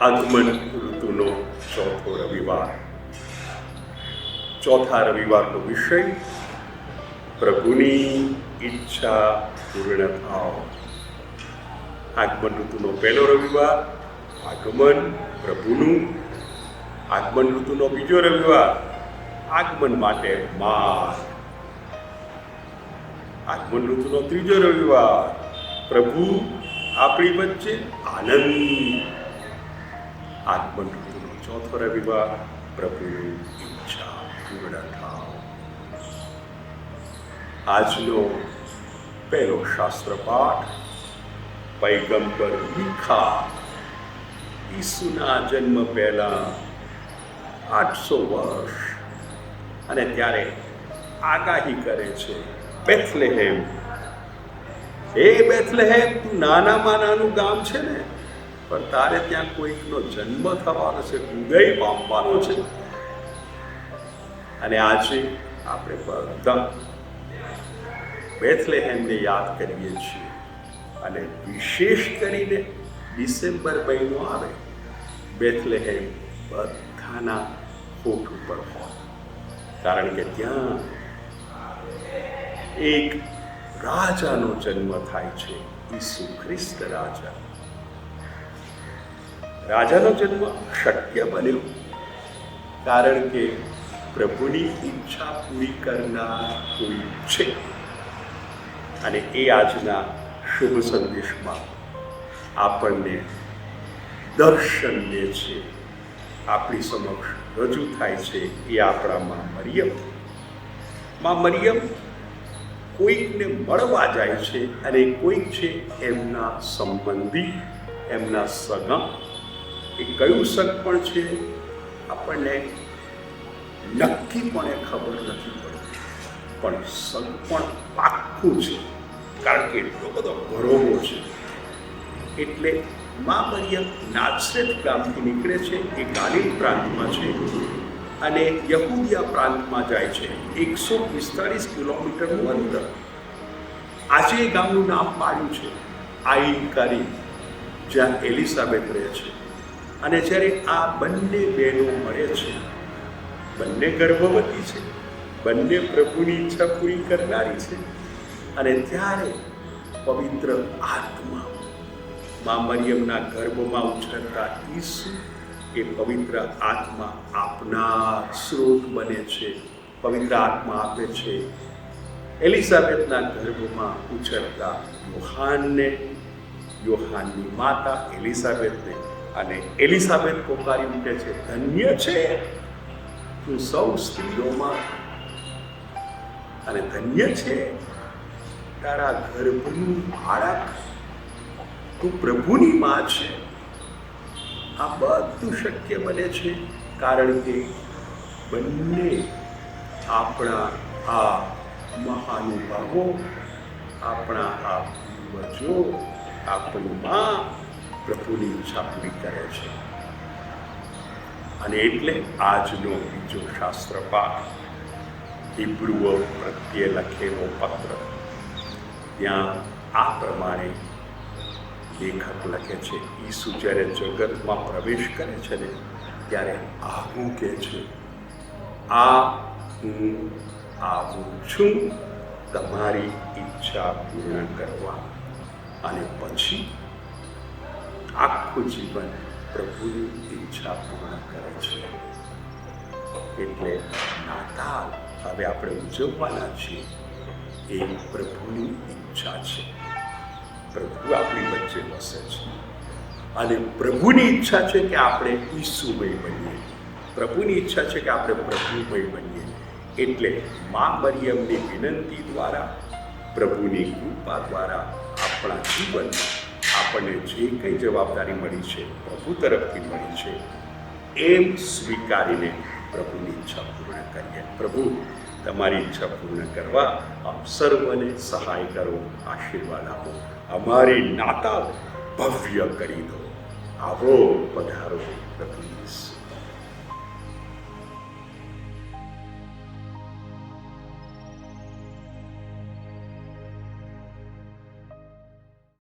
આગમન ઋતુનો ચોથો રવિવાર. ચોથા રવિવારનો વિષય, પ્રભુની ઈચ્છા પૂર્ણ થાવ આગમન ઋતુનો પહેલો રવિવાર, આગમન પ્રભુનું. આગમન ઋતુનો બીજો રવિવાર, આગમન માટે માર્ગ. આગમન ઋતુનો ત્રીજો રવિવાર, પ્રભુ આપણી વચ્ચે આનંદ. આગમન ચોથો રવિવાર પ્રભુ ઈચ્છા પૂર્ણ થાવ આજનો પહેલો શાસ્ત્ર પાઠ પૈગંબર મીખા ઈસુના જન્મ પહેલા આઠસો વર્ષ અને ત્યારે આગાહી કરે છે બેથલેહેમ. એ બેથલેહેમ તું નાનામાં નાનું ગામ છે ને? પણ તારે ત્યાં કોઈકનો જન્મ થવાનો છે, ઉદય પામવાનો છે. અને આજે આપણે બધા બેથલેહેમને યાદ કરીએ છીએ. અને વિશેષ કરીને ડિસેમ્બર મહિનો આવે, બેથલેહેમ બધાના હોઠ ઉપર હોય. કારણ કે ત્યાં એક રાજાનો જન્મ થાય છે, ઈસુ ખ્રિસ્ત રાજા. રાજાનો જન્મ શક્ય બન્યો. કારણ કે પ્રભુની ઈચ્છા પૂરી કરનાર કોઈ છે. અને એ આજના શુભ સંદેશમાં આપણને દર્શન દે છે. આપણી સમક્ષ રજૂ થાય છે એ આપણામાં મરિયમ. માં મરિયમ કોઈકને મળવા જાય છે અને કોઈક છે એમના સંબંધી, એમના સગા. એ કયું સગ પણ છે, આપણને નક્કીપણે ખબર નથી પડતી. પણ સગ પણ પાક્કું છે, કારણ કે એટલો બધો ભરોવો છે. એટલે મા મરિયમ નાસરેત ગામથી નીકળે છે, એ ગાલિલ પ્રાંતમાં છે અને યહૂદિયા પ્રાંતમાં જાય છે, એકસો પિસ્તાળીસ કિલોમીટરનું અંતર આજે એ ગામનું નામ પાડ્યું છે, આઈન કરી જ્યાં એલિઝાબેથ રહે છે. અને જ્યારે આ બંને બહેનો મળે છે, બંને ગર્ભવતી છે, બંને પ્રભુની ઈચ્છા પૂરી કરનારી છે, અને ત્યારે પવિત્ર આત્મા મા મરિયમના ગર્ભમાં ઉછળતા ઈસુ એ પવિત્ર આત્મા આપનાર સ્ત્રોત બને છે, પવિત્ર આત્મા આપે છે. એલિઝાબેથના ગર્ભમાં ઉછળતા યોહાનને, યોહાનની માતા એલિઝાબેથને અને એલિઝાબેથ પોકારી ઉઠે છે. ધન્ય છે તું સૌ સ્ત્રીઓમાં. અને ધન્ય છે તારા ગર્ભનું બાળક. તું પ્રભુની માં છે. આ બધું શક્ય બને છે કારણ કે બંને આપણા આ મહાનુભાવો, આપણા આ પૂર્વજો, આપણું માં પ્રભુની ઈચ્છા પૂરી કરે છે. અને એટલે આજનો બીજો શાસ્ત્ર પાઠ, હિબ્રુઓ પ્રત્યે લખેલો પત્ર. ત્યાં આ પ્રમાણે લેખક લખે છે, ઈસુ જ્યારે જગતમાં પ્રવેશ કરે છે ને, ત્યારે આવું કહે છે, આ હું આવું છું, તમારી ઈચ્છા પૂર્ણ કરવા. અને પછી આખું જીવન પ્રભુની ઈચ્છા પૂર્ણ કરે છે. એટલે નાતાલ હવે આપણે ઉજવવાના છીએ. એ પ્રભુની ઈચ્છા છે. પ્રભુ આપણી વચ્ચે વસે છે. અને પ્રભુની ઈચ્છા છે કે આપણે ઈસુમય બનીએ. પ્રભુની ઈચ્છા છે કે આપણે પ્રભુમય બનીએ. એટલે મા મરિયમની વિનંતી દ્વારા પ્રભુની કૃપા દ્વારા આપણા જીવનમાં આપણને જે કંઈ જવાબદારી મળી છે, પ્રભુ તરફથી મળી છે, એમ સ્વીકારીને પ્રભુની ઈચ્છા પૂર્ણ કરીએ. પ્રભુ, તમારી ઈચ્છા પૂર્ણ કરવા આપ સર્વને સહાય કરો, આશીર્વાદ આપો. અમારી નાતાલ ભવ્ય કરી દો. આવો પધારો પ્રભુ.